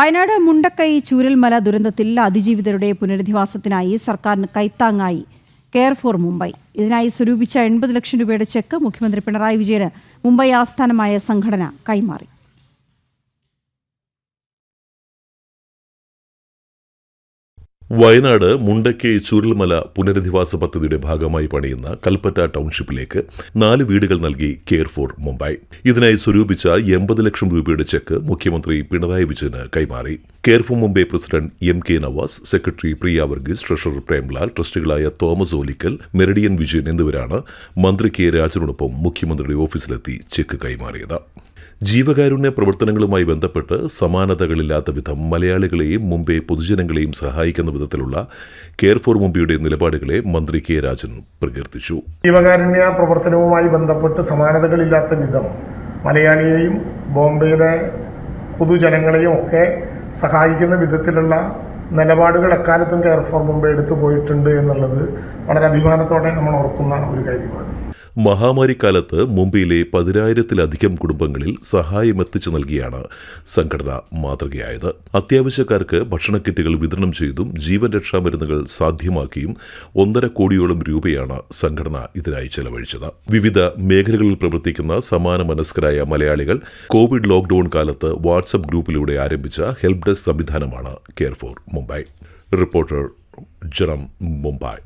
വയനാട് മുണ്ടക്കൈ ചൂരൽമല ദുരന്തത്തിൽ അതിജീവിതരുടെ പുനരധിവാസത്തിനായി സർക്കാരിന് കൈത്താങ്ങായി care for Mumbai. ഇതിനായി സ്വരൂപിച്ച എൺപത് ലക്ഷം രൂപയുടെ ചെക്ക് മുഖ്യമന്ത്രി പിണറായി വിജയന് മുംബൈ ആസ്ഥാനമായ സംഘടന കൈമാറി. വയനാട് മുണ്ടക്കൈ ചുരുൾമല പുനരധിവാസ പദ്ധതിയുടെ ഭാഗമായി പണിയുന്ന കൽപ്പറ്റ ടൗൺഷിപ്പിലേക്ക് നാല് വീടുകൾ നൽകി കെയർ ഫോർ മുംബൈ. ഇതിനായി സ്വരൂപിച്ച എൺപത് ലക്ഷം രൂപയുടെ ചെക്ക് മുഖ്യമന്ത്രി പിണറായി വിജയന് കൈമാറി. Care for Mumbai president M K Navas secretary Priya Varghese treasurer Premlal ട്രസ്റ്റുകളായ Thomas Olickal Meridian Vijayan എന്നിവരാണ് മന്ത്രി കെ രാജനോടൊപ്പം മുഖ്യമന്ത്രിയുടെ ഓഫീസിലെത്തി ചെക്ക് കൈമാറിയത്. ജീവകാരുണ്യ പ്രവർത്തനങ്ങളുമായി ബന്ധപ്പെട്ട് സമാനതകളില്ലാത്ത വിധം മലയാളികളെയും മുംബൈ പൊതുജനങ്ങളെയും സഹായിക്കുന്ന വിധത്തിലുള്ള കെയർ ഫോർ മുംബൈയുടെ നിലപാടുകളെ മന്ത്രി കെ രാജൻ പ്രകീർത്തിച്ചു. ജീവകാരുണ്യ പ്രവർത്തനവുമായി ബന്ധപ്പെട്ട് സമാനതകളില്ലാത്ത വിധം മലയാളിയെയും ബോംബെയിലെ പൊതുജനങ്ങളെയും ഒക്കെ സഹായിക്കുന്ന വിധത്തിലുള്ള നിലപാടുകൾ എക്കാലത്തും കെയർ ഫോർ മുമ്പ് എടുത്തു പോയിട്ടുണ്ട് എന്നുള്ളത് വളരെ അഭിമാനത്തോടെ നമ്മൾ ഓർക്കുന്ന ഒരു കാര്യമാണ്. മഹാമാരിക്കാലത്ത് മുംബൈയിലെ പതിനായിരത്തിലധികം കുടുംബങ്ങളിൽ സഹായം എത്തിച്ചു നൽകിയാണ് സംഘടന മാതൃകയായത്. അത്യാവശ്യക്കാർക്ക് ഭക്ഷണ കിറ്റുകൾ വിതരണം ചെയ്തും ജീവൻ രക്ഷാ മരുന്നുകൾ സാധ്യമാക്കിയും ഒന്നര കോടിയോളം രൂപയാണ് സംഘടന ഇതിനായി ചെലവഴിച്ചത്. വിവിധ മേഖലകളിൽ പ്രവർത്തിക്കുന്ന സമാന മനസ്കരായ മലയാളികൾ കോവിഡ് ലോക്ഡൌൺ കാലത്ത് വാട്സപ്പ് ഗ്രൂപ്പിലൂടെ ആരംഭിച്ച ഹെൽപ് ഡെസ്ക് സംവിധാനമാണ് care for Mumbai. Reporter Jaram Mumbai.